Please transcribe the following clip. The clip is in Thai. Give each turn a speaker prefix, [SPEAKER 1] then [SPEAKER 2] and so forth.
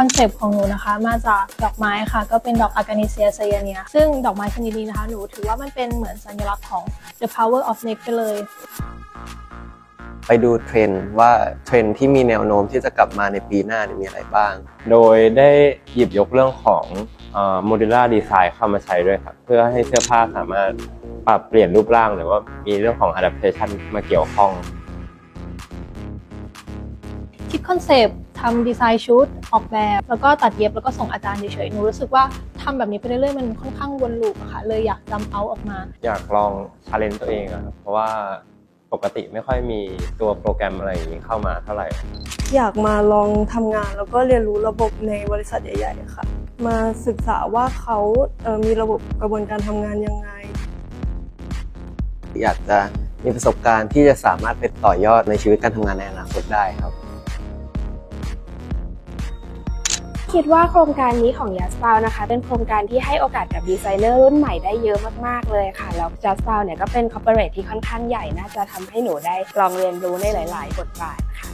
[SPEAKER 1] อนเซปต์ของหนูนะคะ มาจากดอกไม้ค่ะ ก็เป็นดอกอากานิเซียไซยาเนีย ซึ่งดอกไม้ชนิดนี้นะคะ หนูถือว่ามันเป็นเหมือนสัญลักษณ์ของ the power of neck ไปเลย
[SPEAKER 2] ไปดูเทรนด์ว่าเทรนด์ที่มีแนวโน้มที่จะกลับมาในปีหน้าเนี่ยมีอะไรบ้าง
[SPEAKER 3] โดยได้หยิบยกเรื่องของโมดูล่าดีไซน์เข้ามาใช้ด้วยครับ เพื่อให้เสื้อผ้าสามารถปรับเปลี่ยนรูปร่างหรือว่ามีเรื่องของ adaptation มาเกี่ยวข้อง
[SPEAKER 1] คิดคอนเซปต์ ทำดีไซน์ชุดออกแบบ แล้วก็ตัดเย็บแล้วก็ส่งอาจารย์เฉยๆหนูรู้สึกว่าทำแบบนี้ไปเรื่อยๆมันค่อนข้างวนลูปอะค่ะเลยอยากจำเอาออกมา
[SPEAKER 3] อยากลองชาเลนจ์ตัวเองอะครับเพราะว่าปกติไม่ค่อยมีตัวโปรแกรมอะไรอย่างนี้เข้ามาเท่าไหร่
[SPEAKER 4] อยากมาลองทำงานแล้วก็เรียนรู้ระบบในบริษัทใหญ่ๆค่ะ มาศึกษาว่าเขาเอ่อมีระบบกระบวนการทำงานยังไง
[SPEAKER 2] อยากจะมีประสบการณ์ที่จะสามารถไปต่อยอดในชีวิตการทำงานในอนาคตได้ครับ
[SPEAKER 5] คิดว่าโครงการนี้ของ Just f o u นะคะ เป็นโครงการที่ให้โอกาสกับดีไซเนอร์รุ่นใหม่ได้เยอะมากๆเลยค่ะ แล้ว Just f o u เนี่ยก็เป็นคอร์ปอเรทที่ค่อนข้างใหญ่น่าจะทำให้หนูได้ลองเรียนรู้ในหลาย ๆ บทบาทค่ะ